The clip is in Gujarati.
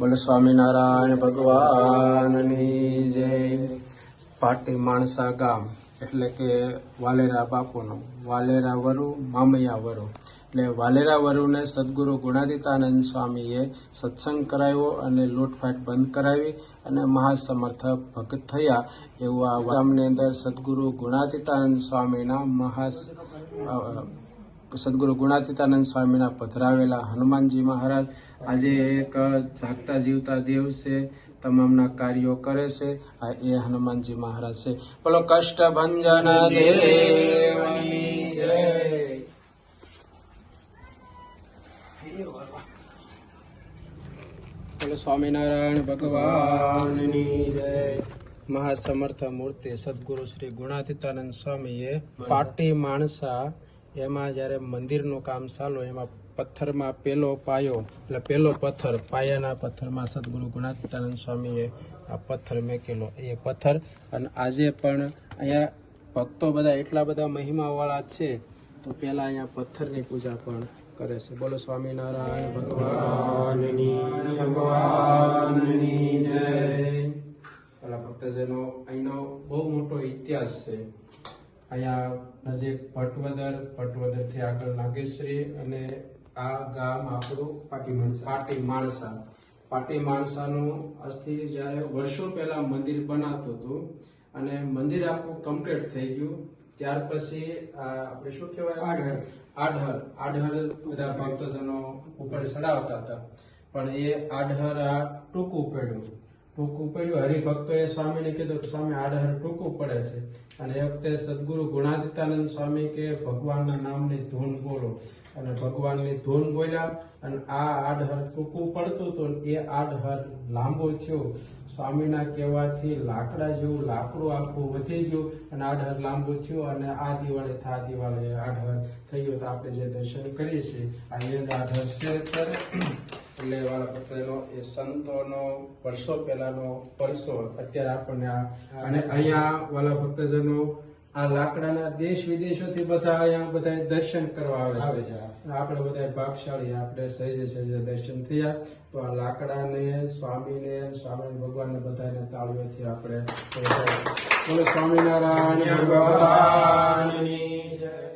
બોલો, સ્વામિનારાયણ ભગવાનની જય. પાટી માણસા ગામ, એટલે કે વાલેરા બાપુનું, વાલેરા વરુ, મામૈયા વરુ. એટલે વાલેરા વરુને સદગુરુ ગુણાદિતાનંદ સ્વામીએ સત્સંગ કરાવ્યો અને લૂંટફાટ બંધ કરાવી અને મહાસમર્થ ભગત થયા એવું આ ગામની અંદર સદગુરુ ગુણાદિતાનંદ સ્વામીના મહા સદગુરુ ગુણાતીતાનંદ સ્વામીના પધરાવેલા હનુમાનજી મહારાજ આજે એક જાગતા જીવતા દેવ છે તમામના કાર્યો કરે છે. આ એ હનુમાનજી મહારાજ છે. બોલો કષ્ટ ભંજન બોલો સ્વામિનારાયણ ભગવાનની જય. મહાસમર્થ મૂર્તિ સદગુરુ શ્રી ગુણાતીતાનંદ સ્વામીએ પાટી માણસા એમાં જ્યારે મંદિરનું કામ ચાલુ, એમાં પથ્થરમાં પેલો પાયો, એટલે પેલો પથ્થર, પાયાના પથ્થરમાં સદગુરુ ગુણાતાનંદ સ્વામીએ આ પથ્થર મેકેલો. એ પથ્થર અને આજે પણ અહીંયા ભક્તો બધા એટલા બધા મહિમાવાળા છે, તો પહેલાં અહીંયા પથ્થરની પૂજા પણ કરે છે. બોલો સ્વામિનારાયણ ભગવાનની ભગવાનની જય. પેલા ભક્તજનો અહીંનો બહુ મોટો ઇતિહાસ છે. અહીંયા નજીક ભટવદર ભટવદરથી આગળ નાગેશ્રી અને આ ગામ આપણું પાટી માણસા. પાટી માણસા. પાટી માણસાનું આજથી જ્યારે વર્ષો પહેલા મંદિર બનાવતું હતું અને મંદિર આખું કમ્પ્લીટ થઈ ગયું ત્યાર પછી આ આપણે શું કહેવાય? આઢર આઢર આઢર બધા ભક્તજનો ઉપર ચડાવતા હતા. પણ એ આઢર આ ટૂંકું પડ્યું. ટૂંકું પડ્યું, હરિભક્તોએ સ્વામીને કીધું કે, સ્વામી, આડહર ટૂંકું પડે છે. અને એ વખતે સદગુરુ ગુણાતીતાનંદ સ્વામી કે ભગવાનના નામની ધૂન બોલો. અને ભગવાનની ધૂન બોલ્યા અને આ આડહર ટૂંકું પડતું હતું એ આડહર લાંબો થયો. સ્વામીના કહેવાથી લાકડા જેવું લાકડું આખું વધી ગયું અને આડહર લાંબુ થયું અને આ દિવાળે થા દિવાળે આડહર થઈ ગયો તો આપણે જે દર્શન કરીએ છીએ, આ એ આડહર છે અત્યારે એટલે વાળા ભક્તોનો એ સંતોનો વર્ષો પહેલાનો પરસો અત્યારે આપણને આ અને અહીંયા વાલા ભક્તજનો આ લાકડાના દેશ વિદેશોથી બધા અહીંયા બધા દર્શન કરવા આવે છે. આપણે બધા ભાગશાળી આપણે સહેજે સહેજે દર્શન થયા. તો આ લાકડાને સ્વામીને સ્વામી ભગવાનને બધાને તાળીઓથી આપણે બોલો સ્વામિનારાયણ ભગવાન. જય.